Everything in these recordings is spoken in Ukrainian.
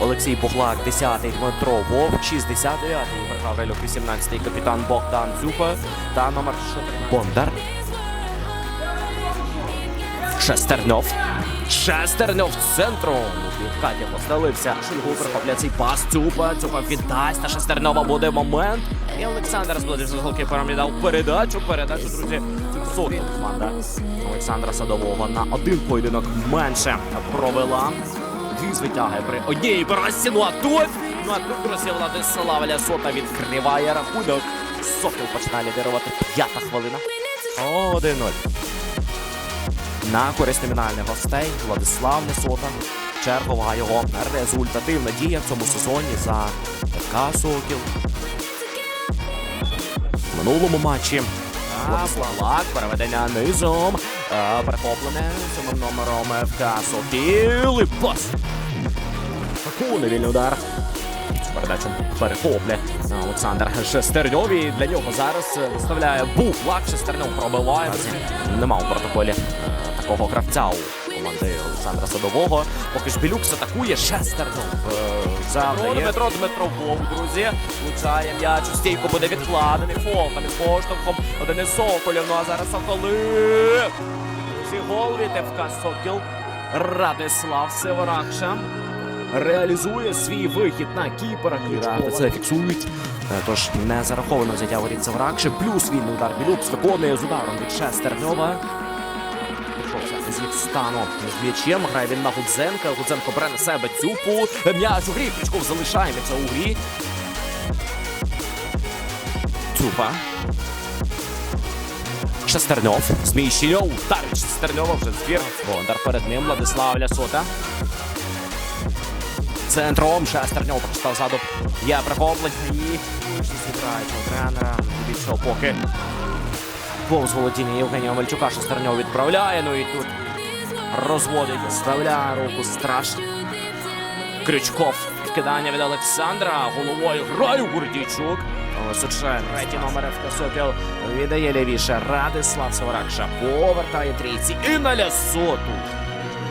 Олексій Буглак, 10-й Дмитро Вовк, 69-й Ігор Гаврилюк, 18-й капітан Богдан Дзюба та номер 14 Бондар. Шестерньов. Шестерньов центром. Катя поселився. Шульгу прихопля цей пас. Цюпа. Цюпа віддасть. На Шестернова буде момент. І Олександр Зблодиш з голкіпером віддав передачу. Передачу, друзі. Сотня команда Олександра Садового на один поєдинок менше провела. Дві звитяги при одній поразці. Ну а тут, ну а тут, друзі, Владислава Лясота відкриває рахунок. Сокіл починає лідерувати. П'ята хвилина. 1-0 на користь номінальних гостей Владислав Несота. Чергова його результативна дія в цьому сезоні за ФК Сокіл. В минулому матчі Владислав Лак, переведення низом. Е, Перехоплене самим номером ФК Сокіл. І пас. Таку невільний удар. Передачу перехоплять Олександр Шестерньов. І для нього зараз виставляє буфлак. Шестерньов пробиває. Нема у протоколі е, такого гравця у команди Олександра Садового. Поки ж Білюкс атакує Шестернов. е, Дмитро Дмитро Вовк, друзі. Влучає м'яч. У стійку буде відкладений. Фол там із поштовхом. Один із Соколів. Ну а зараз Соколи. Друзі, гол від ФК Сокіл. Радислав Севоракша реалізує свій вихід на кіпера. Кличкова. Це фіксують. Е, Тож не зараховано взяття воріт Савракши. Плюс вільний удар Білюкс виконує з ударом від Шестерньова. Пішовся з м'ячем. Грає він на Гудзенка. Гудзенко бере на себе цюпу. М'яч у грі. Кличков залишається у грі. Цюпа. Шестерньов. Зміщення. Удар від Шестерньова вже збір. Бондар перед ним. Владислав Лясота. Центром Шестерньов прочитав ззаду. Є прихоплення і зіграють у тренера. Більшого поки повз володіння Євгенія Мальчука Шестерньов відправляє. Ну і тут розводить, вставляє руку страшно. Крючков. Вкидання від Олександра. Головою грає Гурдійчук. Сучен. Третій номер ФК Сокіл віддає лівіше. Радислав Савракша повертає трійці. І на лясоту.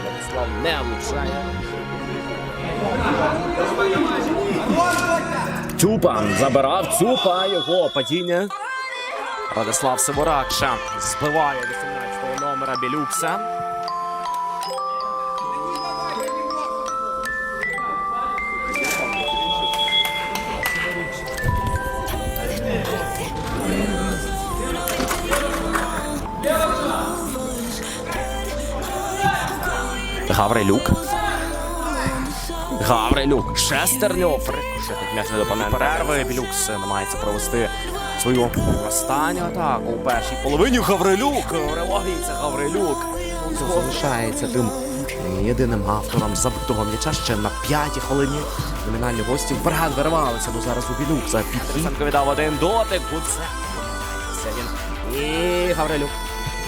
Радислав не влучає. Цюпа забирав Цюпа його падіння. Радислав Сиборакша збиває 18-го номера Білюкса. Гаврилюк. Гаврилюк. Шестерньов. Рикошетить м'яч не допомне перерви. Білюкс намагається провести свою останню атаку у першій половині. Гаврилюк. Релогіється Гаврилюк. Залишається тим єдиним автором забитого м'яча ще на п'ятій хвилині. Номінальні гості вперед виривалися. Ну зараз у Білюкса. Підсенко віддав один дотик. Гудзе. Це він. І Гаврилюк.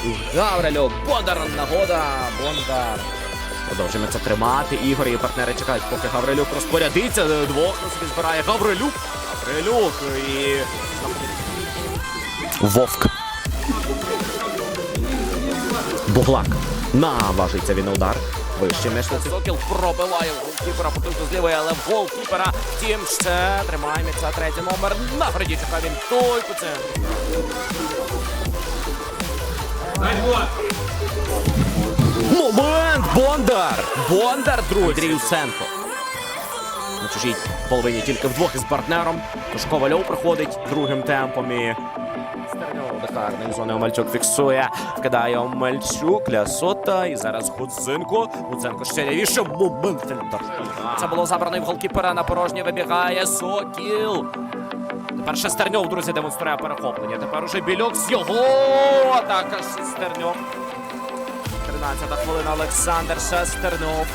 І Гаврилюк. Бондар нагода. Бондар. Продовжуємо це тримати. Ігор і партнери чекають, поки Гаврилюк розпорядиться. Двох на собі збирає Гаврилюк. Гаврилюк і. Вовк. Буглак. Наважиться він на удар. Вище м'яч Сокіл пробиває голкіпера, потужно з лівої, але голкіпера. Втім, ще тримає м'яча третій номер. На граді чекає він той по центру. Момент! Бондар! Бондар, другий Дріюсенко. На чужій половині тільки вдвох із партнером. Тож Ковальов проходить другим темпом і Дахарний зони Омельчук фіксує. Вкидає Омельчук, Лясота. І зараз Гудзенко. Гудзенко ще лівіше. Момент. Це було забрано і в голкіпера на порожнє вибігає Сокіл. Тепер Шестерньов, друзі, демонструє перехоплення. Тепер уже Більок з його атака Шестерньов. 13-та хвилина Олександр Шестернов,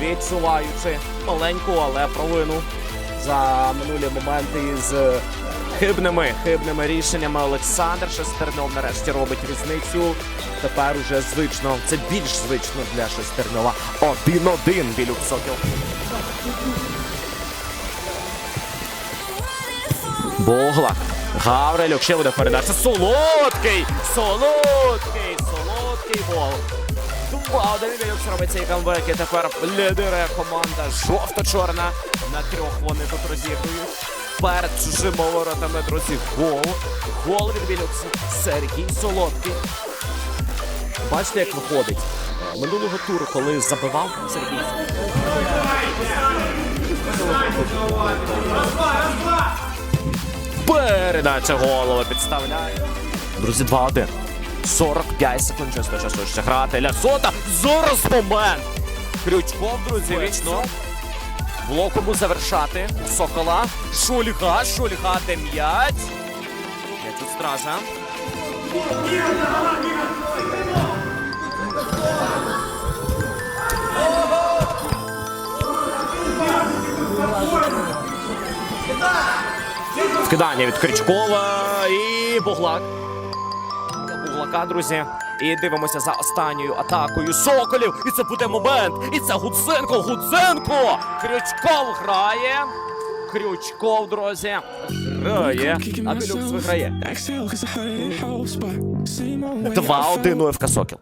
відчуваючи маленьку, але провину за минулі моменти із е, хибними хибними рішеннями. Олександр Шестернов нарешті робить різницю. Тепер уже звично, це більш звично для Шестернова. Один-один Білюк Сокіл. Богла. Гаврилюк ще буде передача. Солодкий! Солодкий! Солодкий гол. Вау, Девілюкс робить цей камбек і тепер лідирує команда жовто-чорна. На трьох вони тут розігрують. Перед чужими воротами, друзі, гол. Гол від Вілюкса. Сергій Солодкий. Бачите, як виходить? Минулого туру, коли забивав Сергій. Передача голови підставляє. Друзі, 2-1. 45 секунд чисто часу ще грати. Лясота. Зараз момент. Крючков, друзі, вічно. Блокому завершати. Сокола. Шульга. Шульга де м'яч. М'яч у стража. Вкидання від Крючкова і Буглак. Буглака, друзі. І дивимося за останньою атакою Соколів. І це буде момент. І це Гудзенко. Гудзенко! Крючков грає. Крючков, друзі. Грає. А Білюкс виграє. 2-1 УФК Сокіл.